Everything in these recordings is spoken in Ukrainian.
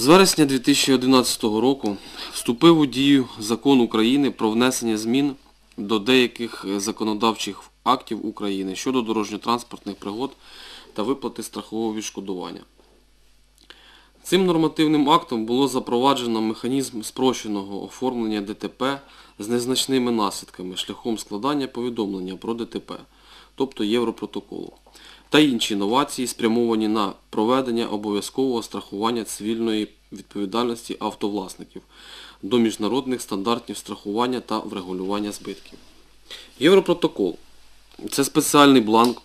З вересня 2011 року вступив у дію Закон України про внесення змін до деяких законодавчих актів України щодо дорожньо-транспортних пригод та виплати страхового відшкодування. Цим нормативним актом було запроваджено механізм спрощеного оформлення ДТП з незначними наслідками шляхом складання повідомлення про ДТП, тобто Європротоколу, та інші новації, спрямовані на проведення обов'язкового страхування цивільної відповідальності автовласників до міжнародних стандартів страхування та врегулювання збитків. Європротокол це спеціальний бланк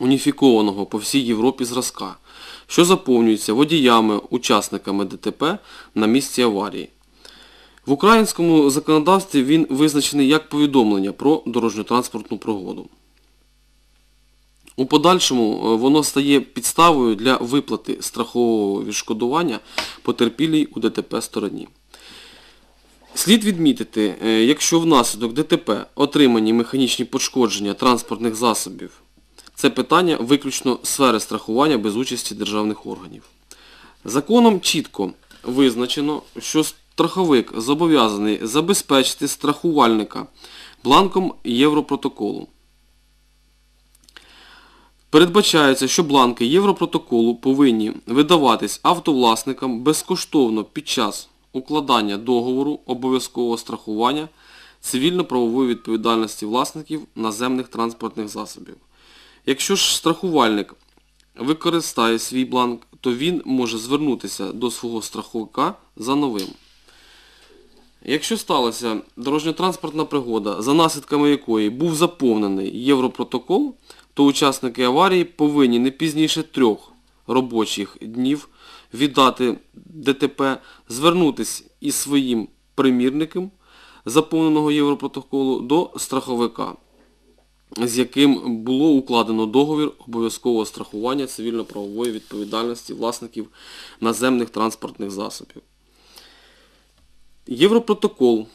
уніфікованого по всій Європі зразка, що заповнюється водіями, учасниками ДТП на місці аварії. В українському законодавстві він визначений як повідомлення про дорожньо-транспортну пригоду. У подальшому е, воно стає підставою для виплати страхового відшкодування потерпілій у ДТП стороні. Слід відмітити, е, якщо внаслідок ДТП отримані механічні пошкодження транспортних засобів, це питання виключно сфери страхування без участі державних органів. Законом чітко визначено, що страховик зобов'язаний забезпечити страхувальника бланком Європротоколу. Передбачається, що бланки Європротоколу повинні видаватись автовласникам безкоштовно під час укладання договору обов'язкового страхування цивільно-правової відповідальності власників наземних транспортних засобів. Якщо ж страхувальник використає свій бланк, то він може звернутися до свого страховика за новим. Якщо сталася дорожньо-транспортна пригода, за наслідками якої був заповнений Європротокол, то учасники аварії повинні не пізніше трьох робочих днів від дати ДТП звернутися із своїм примірником заповненого Європротоколу до страховика, з яким було укладено договір обов'язкового страхування цивільно-правової відповідальності власників наземних транспортних засобів. Європротокол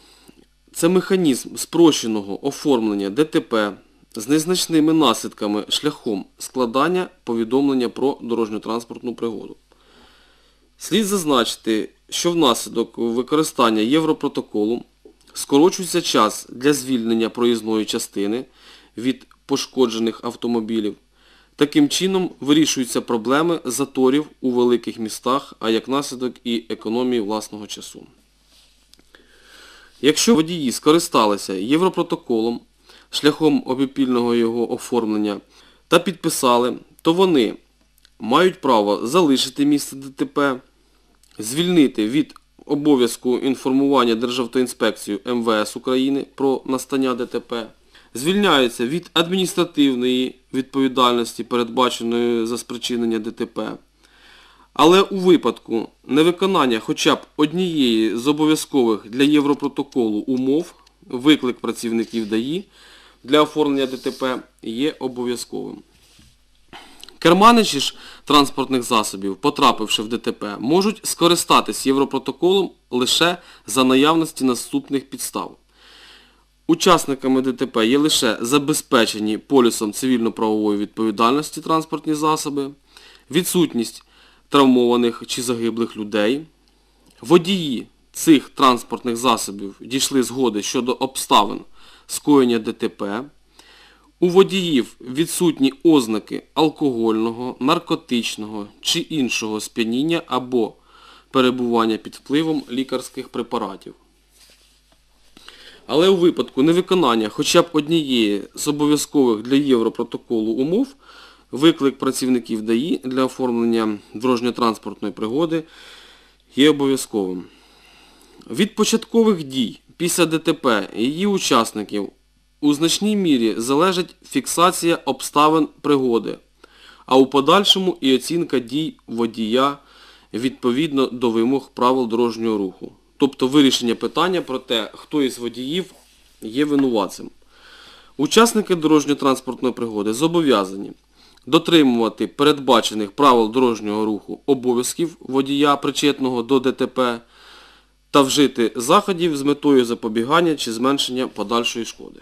це механізм спрощеного оформлення ДТП з незначними наслідками шляхом складання повідомлення про дорожньо-транспортну пригоду. Слід зазначити, що внаслідок використання Європротоколу скорочується час для звільнення проїзної частини від пошкоджених автомобілів. Таким чином вирішуються проблеми заторів у великих містах, а як наслідок і економії власного часу. Якщо водії скористалися Європротоколом шляхом обопільного його оформлення та підписали, то вони мають право залишити місце ДТП, звільнити від обов'язку інформування Державтоінспекцію МВС України про настання ДТП, звільняються від адміністративної відповідальності, передбаченої за спричинення ДТП. Але у випадку невиконання хоча б однієї з обов'язкових для Європротоколу умов, виклик працівників ДАІ для оформлення ДТП є обов'язковим. Керманичі ж транспортних засобів, потрапивши в ДТП, можуть скористатись Європротоколом лише за наявності наступних підстав. Учасниками ДТП є лише забезпечені полісом цивільно-правової відповідальності транспортні засоби, відсутність травмованих чи загиблих людей. Водії цих транспортних засобів дійшли згоди щодо обставин скоєння ДТП. У водіїв відсутні ознаки алкогольного, наркотичного чи іншого сп'яніння або перебування під впливом лікарських препаратів. Але у випадку невиконання хоча б однієї з обов'язкових для Європротоколу умов, виклик працівників ДАІ для оформлення дорожньо-транспортної пригоди є обов'язковим. Від початкових дій після ДТП і її учасників у значній мірі залежить фіксація обставин пригоди, а у подальшому і оцінка дій водія відповідно до вимог правил дорожнього руху. Тобто вирішення питання про те, хто із водіїв є винуватцем. Учасники дорожньо-транспортної пригоди зобов'язані дотримувати передбачених правил дорожнього руху обов'язків водія, причетного до ДТП, та вжити заходів з метою запобігання чи зменшення подальшої шкоди.